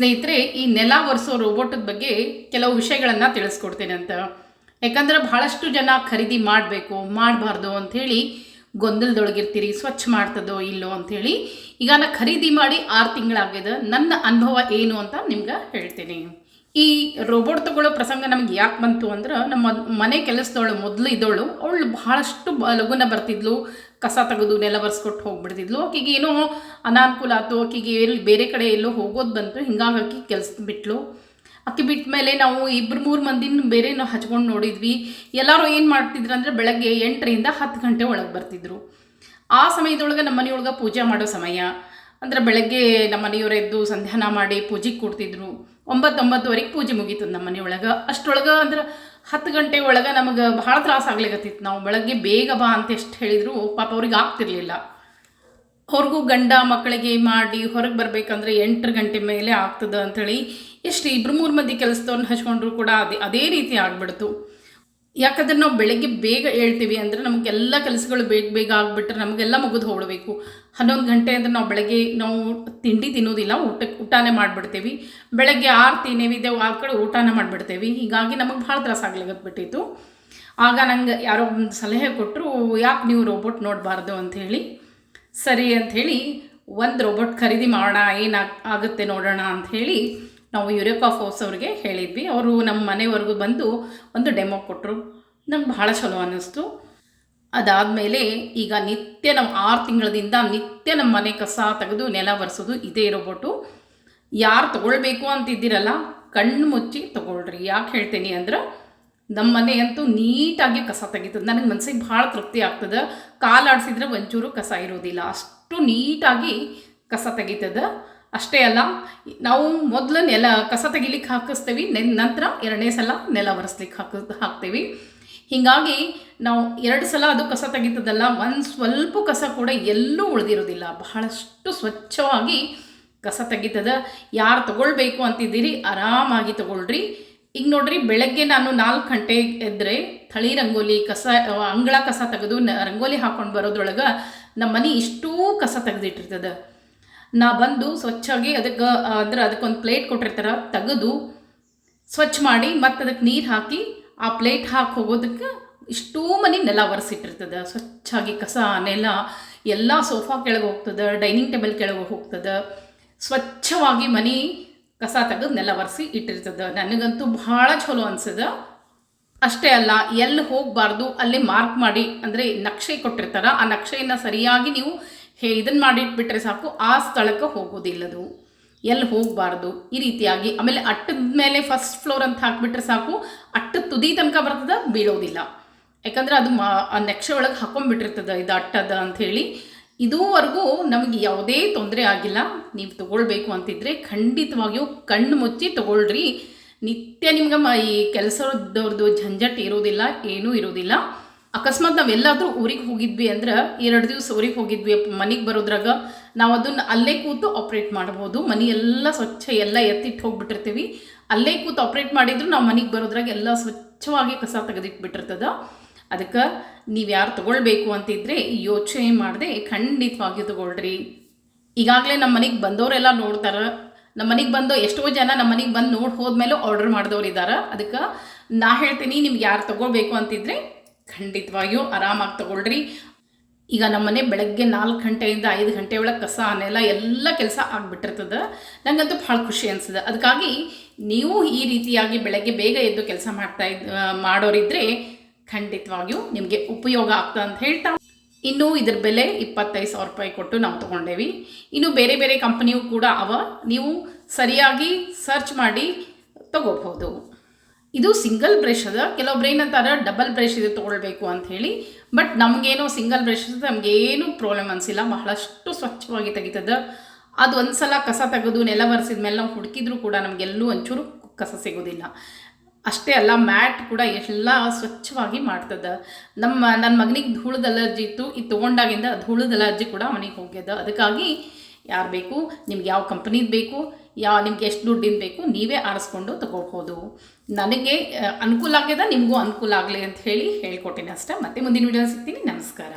ಸ್ನೇಹಿತರೆ, ಈ ನೆಲ ಒರೆಸೋ ರೋಬೋಟದ ಬಗ್ಗೆ ಕೆಲವು ವಿಷಯಗಳನ್ನು ತಿಳಿಸ್ಕೊಡ್ತೇನೆ ಅಂತ. ಯಾಕಂದ್ರೆ ಬಹಳಷ್ಟು ಜನ ಖರೀದಿ ಮಾಡಬೇಕು, ಮಾಡಬಾರ್ದು ಅಂಥೇಳಿ ಗೊಂದಲದೊಳಗಿರ್ತೀರಿ, ಸ್ವಚ್ಛ ಮಾಡ್ತದೋ ಇಲ್ಲೋ ಅಂಥೇಳಿ. ಈಗ ನಾನು ಖರೀದಿ ಮಾಡಿ ಆರು ತಿಂಗಳಾಗಿದೆ ನನ್ನ ಅನುಭವ ಏನು ಅಂತ ನಿಮ್ಗೆ ಹೇಳ್ತೀನಿ. ಈ ರೋಬೋಟ್ ತಗೊಳ್ಳೋ ಪ್ರಸಂಗ ನಮ್ಗೆ ಯಾಕೆ ಬಂತು ಅಂದ್ರೆ ನಮ್ಮ ಮನೆ ಕೆಲಸದವಳು ಮೊದಲು ಇದ್ದವಳು, ಅವಳು ಬಹಳಷ್ಟು ಲಘುನ ಬರ್ತಿದ್ಲು, ಕಸ ತೆಗೆದು ನೆಲ ಬರ್ಸ್ಕೊಟ್ಟು ಹೋಗ್ಬಿಡ್ತಿದ್ಲು. ಆಕೆಗೆ ಏನೋ ಅನಾನುಕೂಲ ಆಯ್ತು ಆಕೆಗೆ ಎಲ್ಲಿ ಬೇರೆ ಕಡೆ ಎಲ್ಲೋ ಹೋಗೋದು ಬಂತು, ಹಿಂಗಾಗಿ ಆಕೆ ಕೆಲಸ ಬಿಟ್ಲು. ಅಕ್ಕಿ ಬಿಟ್ಟ ಮೇಲೆ ನಾವು ಇಬ್ಬರು ಮೂರು ಮಂದಿನ ಬೇರೆ ಹಚ್ಕೊಂಡು ನೋಡಿದ್ವಿ. ಎಲ್ಲರೂ ಏನು ಮಾಡ್ತಿದ್ರು ಅಂದರೆ ಬೆಳಗ್ಗೆ ಎಂಟರಿಂದ ಹತ್ತು ಗಂಟೆ ಒಳಗೆ ಬರ್ತಿದ್ರು. ಆ ಸಮಯದೊಳಗೆ ನಮ್ಮ ಮನೆಯೊಳಗೆ ಪೂಜೆ ಮಾಡೋ ಸಮಯ. ಅಂದ್ರೆ ಬೆಳಗ್ಗೆ ನಮ್ಮ ಮನೆಯವ್ರು ಎದ್ದು ಸಂಧ್ಯಾನ ಮಾಡಿ ಪೂಜೆಗೆ ಕೊಡ್ತಿದ್ರು. ಒಂಬತ್ತೊಂಬತ್ತುವರೆಗೆ ಪೂಜೆ ಮುಗೀತು ನಮ್ಮ ಮನೆಯೊಳಗೆ ಅಷ್ಟೊಳಗೆ ಅಂದ್ರೆ ಹತ್ತು ಗಂಟೆ ಒಳಗೆ ನಮಗೆ ಭಾಳ ತ್ರಾಸ ಆಗ್ಲಿಕತ್ತಿತ್ತು. ನಾವು ಬೆಳಗ್ಗೆ ಬೇಗ ಬಾ ಅಂತ ಎಷ್ಟು ಹೇಳಿದ್ರು ಪಾಪ ಅವ್ರಿಗೆ ಆಗ್ತಿರ್ಲಿಲ್ಲ. ಅವ್ರಿಗೂ ಗಂಡ ಮಕ್ಕಳಿಗೆ ಮಾಡಿ ಹೊರಗೆ ಬರಬೇಕಂದ್ರೆ ಎಂಟು ಗಂಟೆ ಮೇಲೆ ಆಗ್ತದೆ ಅಂಥೇಳಿ ಎಷ್ಟು ಇಬ್ಬರು ಮೂರು ಮಂದಿ ಕೆಲಸದವ್ರನ್ನ ಹಚ್ಕೊಂಡ್ರು ಕೂಡ ಅದೇ ಅದೇ ರೀತಿ ಆಗ್ಬಿಡ್ತು. ಯಾಕಂದ್ರೆ ನಾವು ಬೆಳಗ್ಗೆ ಬೇಗ ಹೇಳ್ತೀವಿ ಅಂದರೆ ನಮಗೆಲ್ಲ ಕೆಲಸಗಳು ಬೇಗ ಬೇಗ ಆಗಿಬಿಟ್ರೆ ನಮಗೆಲ್ಲ ಮುಗಿದು ಹೊಡಬೇಕು ಹನ್ನೊಂದು ಗಂಟೆ ಅಂದರೆ ನಾವು ಬೆಳಗ್ಗೆ ನಾವು ತಿಂಡಿ ತಿನ್ನೋದಿಲ್ಲ ಊಟ ಊಟನೇ ಮಾಡಿಬಿಡ್ತೀವಿ. ಬೆಳಗ್ಗೆ ಆರು ತಿನ್ನೇವಿದ್ದೆವು ಆ ಕಡೆ ಊಟನೇ ಮಾಡಿಬಿಡ್ತೇವೆ. ಹೀಗಾಗಿ ನಮಗೆ ಭಾಳ ತ್ರಾಸ ಆಗ್ಲಿಕತ್ಬಿಟ್ಟಿತ್ತು ಆಗ ನಂಗೆ ಯಾರೋ ಒಂದು ಸಲಹೆ ಕೊಟ್ಟರು ಯಾಕೆ ನೀವು ರೋಬೋಟ್ ನೋಡಬಾರ್ದು? ಅಂಥೇಳಿ ಸರಿ ಅಂಥೇಳಿ ಒಂದು ರೋಬೋಟ್ ಖರೀದಿ ಮಾಡೋಣ, ಏನಾಗ, ಆಗುತ್ತೆ ನೋಡೋಣ ಅಂಥೇಳಿ ನಾವು ಯುರೇಕಾ ಫೋರ್ಸ್ ಅವ್ರಿಗೆ ಹೇಳಿದ್ವಿ. ಅವರು ನಮ್ಮ ಮನೆವರೆಗೂ ಬಂದು ಒಂದು ಡೆಮೋ ಕೊಟ್ಟರು ನಮ್ಗೆ ಭಾಳ ಚಲೋ ಅನ್ನಿಸ್ತು. ಅದಾದಮೇಲೆ ಈಗ ನಿತ್ಯ ನಾವು ಆರು ತಿಂಗಳದಿಂದ ನಿತ್ಯ ನಮ್ಮ ಮನೆ ಕಸ ತೆಗೆದು ನೆಲ ಒರೆಸೋದು ಇದೇ ರೋಬೋಟು ಯಾರು ತೊಗೊಳ್ಬೇಕು ಅಂತಿದ್ದೀರಲ್ಲ, ಕಣ್ಣು ಮುಚ್ಚಿ ತೊಗೊಳ್ರಿ. ಯಾಕೆ ಹೇಳ್ತೀನಿ ಅಂದ್ರೆ ನಮ್ಮ ಮನೆ ಅಂತೂ ನೀಟಾಗಿ ಕಸ ತೆಗಿತದೆ ನನಗೆ ಮನಸ್ಸಿಗೆ ಭಾಳ ತೃಪ್ತಿ ಆಗ್ತದೆ. ಕಾಲಾಡಿಸಿದ್ರೆ ಒಂಚೂರು ಕಸ ಇರೋದಿಲ್ಲ. ಅಷ್ಟು ನೀಟಾಗಿ ಕಸ ತೆಗಿತದೆ. ಅಷ್ಟೇ ಅಲ್ಲ, ನಾವು ಮೊದಲು ನೆಲ ಕಸ ತೆಗಿಲಿಕ್ಕೆ ಹಾಕಿಸ್ತೀವಿ ನಂತರ ಎರಡನೇ ಸಲ ನೆಲ ಒರೆಸ್ಲಿಕ್ಕೆ ಹಾಕ, ಹಾಕ್ತೀವಿ. ಹೀಗಾಗಿ ನಾವು ಎರಡು ಸಲ ಅದು ಕಸ ತೆಗಿತದಲ್ಲ, ಒಂದು ಸ್ವಲ್ಪ ಕಸ ಕೂಡ ಎಲ್ಲೂ ಉಳಿದಿರೋದಿಲ್ಲ. ಬಹಳಷ್ಟು ಸ್ವಚ್ಛವಾಗಿ ಕಸ ತೆಗಿತದ. ಯಾರು ತಗೊಳ್ಬೇಕು ಅಂತಿದ್ದೀರಿ, ಆರಾಮಾಗಿ ತಗೊಳ್ರಿ. ಈಗ ನೋಡ್ರಿ, ಬೆಳಗ್ಗೆ ನಾನು ನಾಲ್ಕು ಗಂಟೆ ಎದ್ದರೆ ಥಳಿ ರಂಗೋಲಿ ಕಸ ಅಂಗಳ ಕಸ ತೆಗೆದು ರಂಗೋಲಿ ಹಾಕೊಂಡು ಬರೋದ್ರೊಳಗೆ ನಮ್ಮ ಮನೆ ಇಷ್ಟೂ ಕಸ ತೆಗೆದಿಟ್ಟಿರ್ತದೆ. ನಾ ಬಂದು ಸ್ವಚ್ಛಾಗಿ ಅದಕ್ಕೆ ಅಂದ್ರೆ ಅದಕ್ಕೊಂದು ಪ್ಲೇಟ್ ಕೊಟ್ಟಿರ್ತಾರೆ, ತೆಗೆದು ಸ್ವಚ್ಛ ಮಾಡಿ ಮತ್ತು ಅದಕ್ಕೆ ನೀರು ಹಾಕಿ ಆ ಪ್ಲೇಟ್ ಹಾಕಿ ಹೋಗೋದಕ್ಕೆ ಇಷ್ಟೂ ಮನೆ ನೆಲ ಒರೆಸಿಟ್ಟಿರ್ತದೆ. ಸ್ವಚ್ಛಾಗಿ ಕಸ, ನೆಲ ಎಲ್ಲ ಸೋಫಾ ಕೆಳಗೆ ಹೋಗ್ತದೆ ಡೈನಿಂಗ್ ಟೇಬಲ್ ಕೆಳಗೆ ಹೋಗ್ತದೆ. ಸ್ವಚ್ಛವಾಗಿ ಮನೆ ಕಸ ತೆಗೆದು ನೆಲ ಒರೆಸಿ ಇಟ್ಟಿರ್ತದೆ. ನನಗಂತೂ ಭಾಳ ಚಲೋ ಅನ್ಸದ. ಅಷ್ಟೇ ಅಲ್ಲ ಎಲ್ಲಿ ಹೋಗಬಾರ್ದು, ಅಲ್ಲಿ ಮಾರ್ಕ್ ಮಾಡಿ, ಅಂದರೆ ನಕ್ಷೆ ಕೊಟ್ಟಿರ್ತಾರ, ಆ ನಕ್ಷೆಯನ್ನು ಸರಿಯಾಗಿ ನೀವು ಹೇ ಇದನ್ನು ಮಾಡಿಟ್ಬಿಟ್ರೆ ಸಾಕು, ಆ ಸ್ಥಳಕ್ಕೆ ಹೋಗೋದಿಲ್ಲದು. ಎಲ್ಲಿ ಹೋಗಬಾರ್ದು? ಈ ರೀತಿಯಾಗಿ. ಆಮೇಲೆ ಅಟ್ಟದ ಮೇಲೆ ಫಸ್ಟ್ ಫ್ಲೋರ್ ಅಂತ ಹಾಕ್ಬಿಟ್ರೆ ಸಾಕು ಅಟ್ಟದ ತುದಿ ತನಕ ಬರ್ತದೆ, ಬೀಳೋದಿಲ್ಲ. ಯಾಕಂದ್ರೆ ಅದು ಮಾ ನೆಕ್ಷೆ ಒಳಗೆ ಹಾಕೊಂಡ್ಬಿಟ್ಟಿರ್ತದೆ ಇದು ಅಟ್ಟದ ಅಂಥೇಳಿ. ಇದುವರೆಗೂ ನಮಗೆ ಯಾವುದೇ ತೊಂದರೆ ಆಗಿಲ್ಲ. ನೀವು ತಗೊಳ್ಬೇಕು ಅಂತಿದ್ರೆ ಖಂಡಿತವಾಗಿಯೂ ಕಣ್ಣು ಮುಚ್ಚಿ ತಗೊಳ್ರಿ. ನಿತ್ಯ ನಿಮ್ಗೆ ಈ ಕೆಲಸದವ್ರದ್ದು ಝಂಜಟ್ ಇರೋದಿಲ್ಲ, ಏನೂ ಇರೋದಿಲ್ಲ. ಅಕಸ್ಮಾತ್ ನಾವೆಲ್ಲಾದರೂ ಊರಿಗೆ ಹೋಗಿದ್ವಿ ಅಂದ್ರೆ ಎರಡು ದಿವಸ ಊರಿಗೆ ಹೋಗಿದ್ವಿ, ಮನೆಗೆ ಬರೋದ್ರಾಗ ನಾವು ಅದನ್ನು ಅಲ್ಲೇ ಕೂತು ಆಪ್ರೇಟ್ ಮಾಡ್ಬೋದು. ಮನೆ ಎಲ್ಲ ಸ್ವಚ್ಛ, ಎಲ್ಲ ಎತ್ತಿಟ್ಟು ಹೋಗ್ಬಿಟ್ಟಿರ್ತೀವಿ. ಅಲ್ಲೇ ಕೂತು ಆಪ್ರೇಟ್ ಮಾಡಿದ್ರು ನಾವು ಮನೆಗೆ ಬರೋದ್ರಾಗ ಎಲ್ಲ ಸ್ವಚ್ಛವಾಗಿ ಕಸ ತೆಗೆದಿಟ್ಬಿಟ್ಟಿರ್ತದ. ಅದಕ್ಕೆ ನೀವು ಯಾರು ತಗೊಳ್ಬೇಕು ಅಂತಿದ್ರೆ ಯೋಚನೆ ಮಾಡದೆ ಖಂಡಿತವಾಗಿಯೂ ತಗೊಳ್ರಿ. ಈಗಾಗಲೇ ನಮ್ಮ ಮನೆಗೆ ಬಂದವರೆಲ್ಲ ನೋಡ್ತಾರೆ. ನಮ್ಮ ಮನೆಗೆ ಬಂದು ಎಷ್ಟೋ ಜನ ನಮ್ಮ ಮನೆಗೆ ಬಂದು ನೋಡಿ ಹೋದ್ಮೇಲೆ ಆರ್ಡರ್ ಮಾಡಿದವ್ರು ಇದ್ದಾರೆ ಅದಕ್ಕೆ ನಾ ಹೇಳ್ತೀನಿ, ನಿಮ್ಗೆ ಯಾರು ತಗೋಬೇಕು ಅಂತಿದ್ರೆ ಖಂಡಿತವಾಗಿಯೂ ಆರಾಮಾಗಿ ತಗೊಳ್ರಿ. ಈಗ ನಮ್ಮ ಮನೆ ಬೆಳಗ್ಗೆ ನಾಲ್ಕು ಗಂಟೆಯಿಂದ ಐದು ಗಂಟೆ ಒಳಗೆ ಕಸ ಅನ್ನೆಲ್ಲ ಎಲ್ಲ ಕೆಲಸ ಆಗಿಬಿಟ್ಟಿರ್ತದೆ. ನನಗಂತೂ ಭಾಳ ಖುಷಿ ಅನಿಸ್ತದೆ ಅದಕ್ಕಾಗಿ ನೀವು ಈ ರೀತಿಯಾಗಿ ಬೆಳಗ್ಗೆ ಬೇಗ ಎದ್ದು ಕೆಲಸ ಮಾಡ್ತಾ ಇದ್ ಆ, ಮಾಡೋರಿದ್ರೆ ಖಂಡಿತವಾಗಿಯೂ ನಿಮಗೆ ಉಪಯೋಗ ಆಗ್ತದೆ ಅಂತ ಹೇಳ್ತಾ. ಇನ್ನು ಇದ್ರ ಬೆಲೆ ಇಪ್ಪತ್ತೈದು ಸಾವಿರ ರೂಪಾಯಿ ಕೊಟ್ಟು ನಾವು ತೊಗೊಂಡೇವಿ. ಇನ್ನು ಬೇರೆ ಬೇರೆ ಕಂಪ್ನಿಯು ಕೂಡ ಅವ. ನೀವು ಸರಿಯಾಗಿ ಸರ್ಚ್ ಮಾಡಿ ತಗೋಬಹುದು. ಇದು ಸಿಂಗಲ್ ಬ್ರಷ್ ಅದ. ಕೆಲವೊಬ್ರು ಏನಂತಾರೆ ಡಬಲ್ ಬ್ರಷ್ ಇದು ತೊಗೊಳ್ಬೇಕು ಅಂತ ಹೇಳಿ. ಬಟ್ ನಮಗೇನು ಸಿಂಗಲ್ ಬ್ರಷ್ ನಮಗೇನು ಪ್ರಾಬ್ಲಮ್ ಅನಿಸಿಲ್ಲ. ಬಹಳಷ್ಟು ಸ್ವಚ್ಛವಾಗಿ ತೆಗಿತದ. ಅದು ಒಂದು ಸಲ ಕಸ ತೆಗೆದು ನೆಲ ಒರೆಸಿದ ಮೇಲೆ ನಾವು ಹುಡುಕಿದ್ರೂ ಕೂಡ ನಮಗೆಲ್ಲೂ ಒಂಚೂರು ಕಸ ಸಿಗೋದಿಲ್ಲ. ಅಷ್ಟೇ ಅಲ್ಲ, ಮ್ಯಾಟ್ ಕೂಡ ಎಲ್ಲ ಸ್ವಚ್ಛವಾಗಿ ಮಾಡ್ತದ. ನಮ್ಮ ನನ್ನ ಮಗನಿಗೆ ಧೂಳದ ಅಲರ್ಜಿ ಇತ್ತು. ಇದು ತೊಗೊಂಡಾಗಿಂದ ಧೂಳದ ಅಲರ್ಜಿ ಕೂಡ ಅವನಿಗೆ ಹೋಗ್ಯದ. ಅದಕ್ಕಾಗಿ ಯಾರು ಬೇಕು? ನಿಮ್ಗೆ ಯಾವ ಕಂಪ್ನಿದು ಬೇಕು? ಯಾವ ನಿಮ್ಗೆ ಎಷ್ಟು ದುಡ್ಡಿನ ಬೇಕು? ನೀವೇ ಆರಿಸ್ಕೊಂಡು ತಗೋಬಹುದು ನನಗೆ ಅನುಕೂಲ ಆಗ್ಯದ, ನಿಮಗೂ ಅನುಕೂಲ ಆಗಲಿ ಅಂತ ಹೇಳಿ ಹೇಳ್ಕೊಟ್ಟಿನಿ ಅಷ್ಟೇ. ಮತ್ತೆ ಮುಂದಿನ ವಿಡಿಯೋ ಸಿಗ್ತೀನಿ. ನಮಸ್ಕಾರ.